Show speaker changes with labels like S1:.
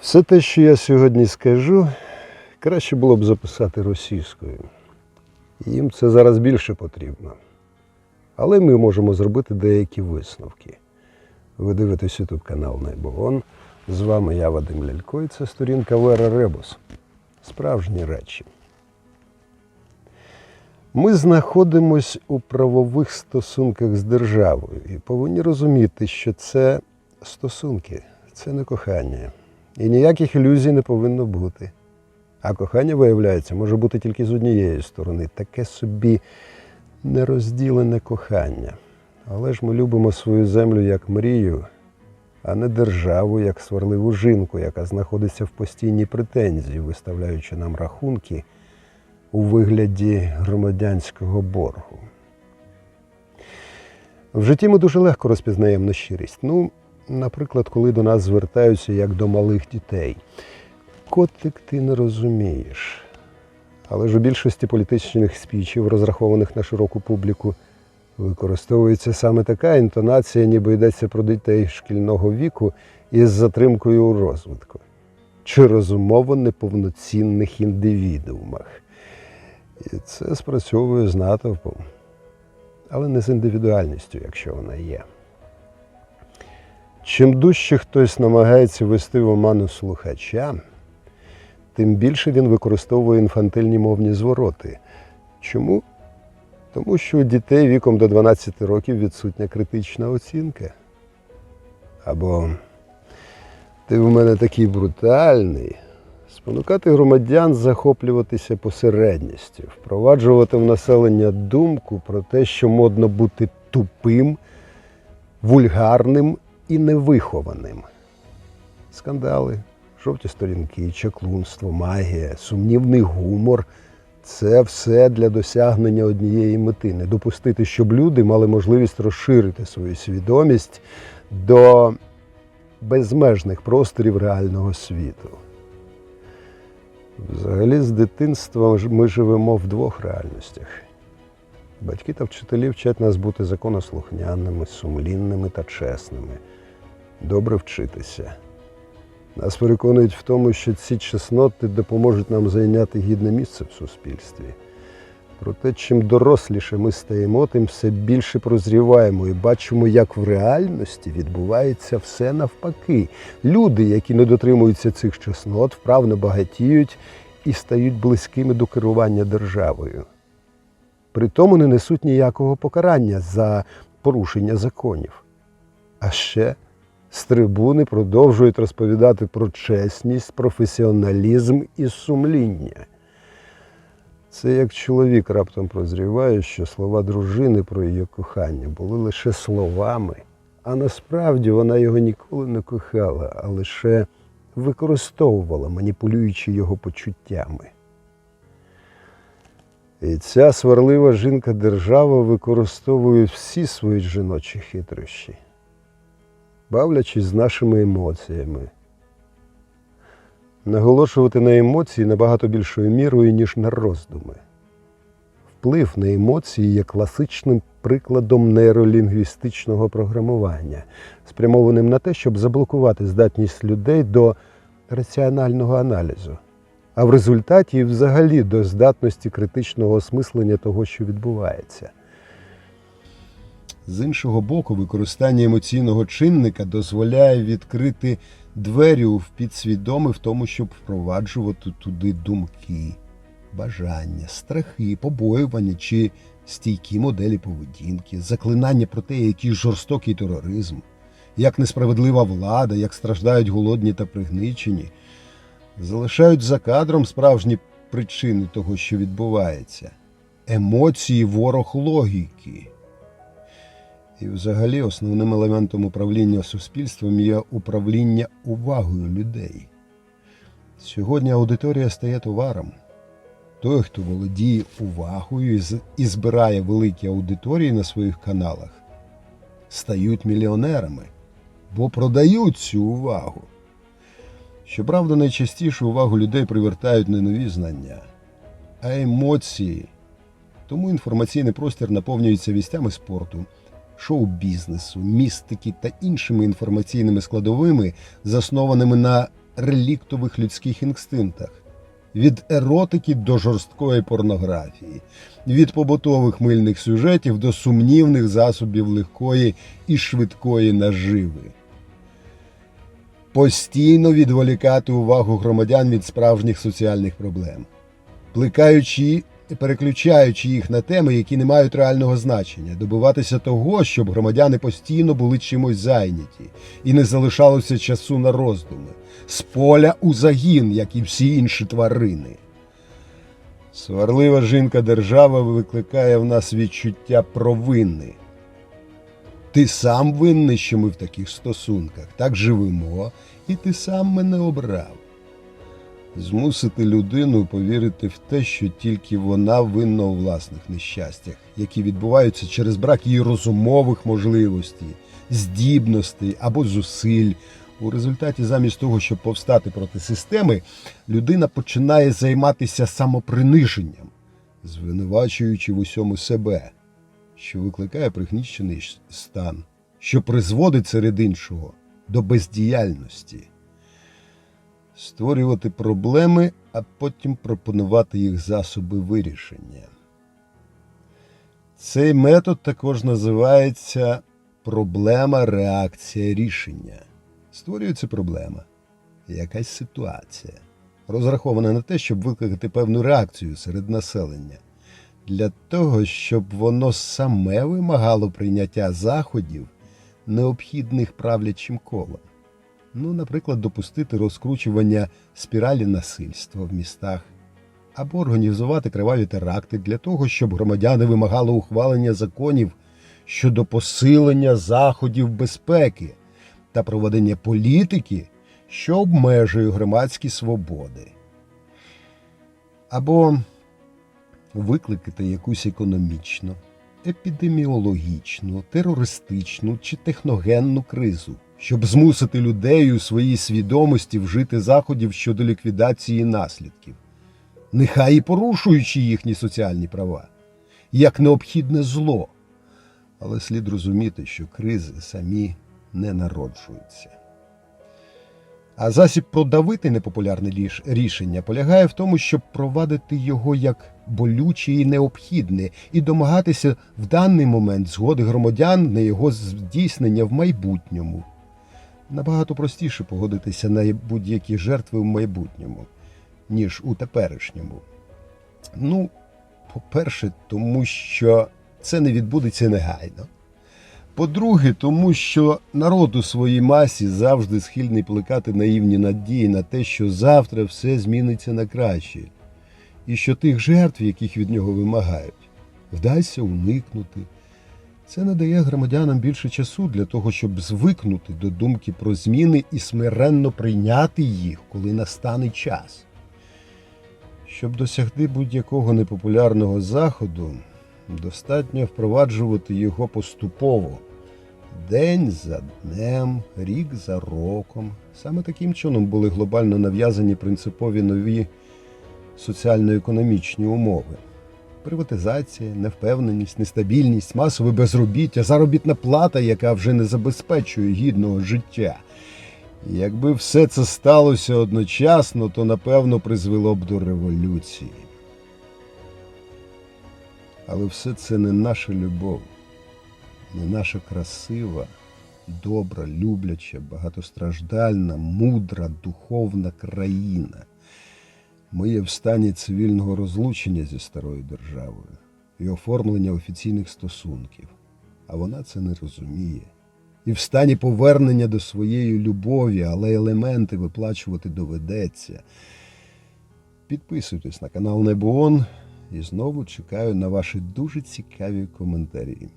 S1: Все те, що я сьогодні скажу, краще було б записати російською. Їм це зараз більше потрібно. Але ми можемо зробити деякі висновки. Ви дивитесь YouTube канал Найбогон. З вами я, Вадим Лялько, і це сторінка Вера Ребус. Справжні речі. Ми знаходимось у правових стосунках з державою і повинні розуміти, що це стосунки, це не кохання. І ніяких ілюзій не повинно бути. А кохання, виявляється, може бути тільки з однієї сторони. Таке собі нерозділене кохання. Але ж ми любимо свою землю як мрію, а не державу як сварливу жінку, яка знаходиться в постійній претензії, виставляючи нам рахунки у вигляді громадянського боргу. В житті ми дуже легко розпізнаємо нещирість. Ну, наприклад, коли до нас звертаються як до малих дітей. Котик ти не розумієш. Але ж у більшості політичних спічів, розрахованих на широку публіку, використовується саме така інтонація, ніби йдеться про дітей шкільного віку із затримкою у розвитку чи розумово неповноцінних індивідуумах. І це спрацьовує з натовпом, але не з індивідуальністю, якщо вона є. Чим дужче хтось намагається вести в оману слухача, тим більше він використовує інфантильні мовні звороти. Чому? Тому що у дітей віком до 12 років відсутня критична оцінка. Або ти в мене такий брутальний. Спонукати громадян захоплюватися посередністю, впроваджувати в населення думку про те, що модно бути тупим, вульгарним і невихованим. Скандали, жовті сторінки, чаклунство, магія, сумнівний гумор це все для досягнення однієї мети не допустити, щоб люди мали можливість розширити свою свідомість до безмежних просторів реального світу. Взагалі, з дитинства ми живемо в двох реальностях. Батьки та вчителі вчать нас бути законослухняними, сумлінними та чесними, добре вчитися. Нас переконують в тому, що ці чесноти допоможуть нам зайняти гідне місце в суспільстві. Проте, чим доросліше ми стаємо, тим все більше прозріваємо і бачимо, як в реальності відбувається все навпаки. Люди, які не дотримуються цих чеснот, вправно багатіють і стають близькими до керування державою. При тому не несуть ніякого покарання за порушення законів. А ще з трибуни продовжують розповідати про чесність, професіоналізм і сумління. Це як чоловік раптом прозріває, що слова дружини про її кохання були лише словами, а насправді вона його ніколи не кохала, а лише використовувала, маніпулюючи його почуттями. І ця сварлива жінка держава використовує всі свої жіночі хитрощі, бавлячись з нашими емоціями. Наголошувати на емоції набагато більшою мірою, ніж на роздуми. Вплив на емоції є класичним прикладом нейролінгвістичного програмування, спрямованим на те, щоб заблокувати здатність людей до раціонального аналізу, а в результаті взагалі до здатності критичного осмислення того, що відбувається. З іншого боку, використання емоційного чинника дозволяє відкрити двері у підсвідоме в тому, щоб впроваджувати туди думки, бажання, страхи, побоювання чи стійкі моделі поведінки, заклинання про те, який жорстокий тероризм, як несправедлива влада, як страждають голодні та пригничені, залишають за кадром справжні причини того, що відбувається. Емоції ворог логіки. І взагалі основним елементом управління суспільством є управління увагою людей. Сьогодні аудиторія стає товаром. Той, хто володіє увагою і збирає великі аудиторії на своїх каналах, стають мільйонерами, бо продають цю увагу. Щоправда, найчастіше увагу людей привертають не нові знання, а емоції. Тому інформаційний простір наповнюється вістями спорту, шоу-бізнесу, містики та іншими інформаційними складовими, заснованими на реліктових людських інстинктах. Від еротики до жорсткої порнографії, від побутових мильних сюжетів до сумнівних засобів легкої і швидкої наживи. Постійно відволікати увагу громадян від справжніх соціальних проблем, плекаючи переключаючи їх на теми, які не мають реального значення, добиватися того, щоб громадяни постійно були чимось зайняті і не залишалося часу на роздуми, з поля у загін, як і всі інші тварини. Сварлива жінка держава викликає в нас відчуття провини. Ти сам винний, що ми в таких стосунках, так живемо, і ти сам мене обрав змусити людину повірити в те, що тільки вона винна у власних нещастях, які відбуваються через брак її розумових можливостей, здібностей або зусиль. У результаті, замість того, щоб повстати проти системи, людина починає займатися самоприниженням, звинувачуючи в усьому себе, що викликає пригнічений стан, що призводить серед іншого до бездіяльності створювати проблеми, а потім пропонувати їх засоби вирішення. Цей метод також називається проблема реакція рішення. Створюється проблема, якась ситуація, розрахована на те, щоб викликати певну реакцію серед населення, для того, щоб воно саме вимагало прийняття заходів, необхідних правлячим колом. Ну, наприклад, допустити розкручування спіралі насильства в містах. Або організувати криваві теракти для того, щоб громадяни вимагали ухвалення законів щодо посилення заходів безпеки та проведення політики, що обмежує громадські свободи, або викликати якусь економічну, епідеміологічну, терористичну чи техногенну кризу щоб змусити людей у своїй свідомості вжити заходів щодо ліквідації наслідків, нехай і порушуючи їхні соціальні права, як необхідне зло. Але слід розуміти, що кризи самі не народжуються. А засіб продавити непопулярне рішення полягає в тому, щоб провадити його як болюче і необхідне, і домагатися в даний момент згоди громадян на його здійснення в майбутньому. Набагато простіше погодитися на будь-які жертви в майбутньому, ніж у теперішньому. Ну, по-перше, тому що це не відбудеться негайно. По-друге, тому що народ у своїй масі завжди схильний плекати наївні надії на те, що завтра все зміниться на краще, і що тих жертв, яких від нього вимагають, вдасться уникнути. Це надає громадянам більше часу для того, щоб звикнути до думки про зміни і смиренно прийняти їх, коли настане час. Щоб досягти будь-якого непопулярного заходу, достатньо впроваджувати його поступово, день за днем, рік за роком. Саме таким чином були глобально нав'язані принципові нові соціально-економічні умови приватизація, невпевненість, нестабільність, масове безробіття, заробітна плата, яка вже не забезпечує гідного життя. Якби все це сталося одночасно, то напевно призвело б до революції. Але все це не наша любов, не наша красива, добра, любляча, багатостраждальна, мудра, духовна країна. Ми є в стані цивільного розлучення зі старою державою і оформлення офіційних стосунків, а вона це не розуміє. І в стані повернення до своєї любові, але елементи виплачувати доведеться. Підписуйтесь на канал Небоон і знову чекаю на ваші дуже цікаві коментарі.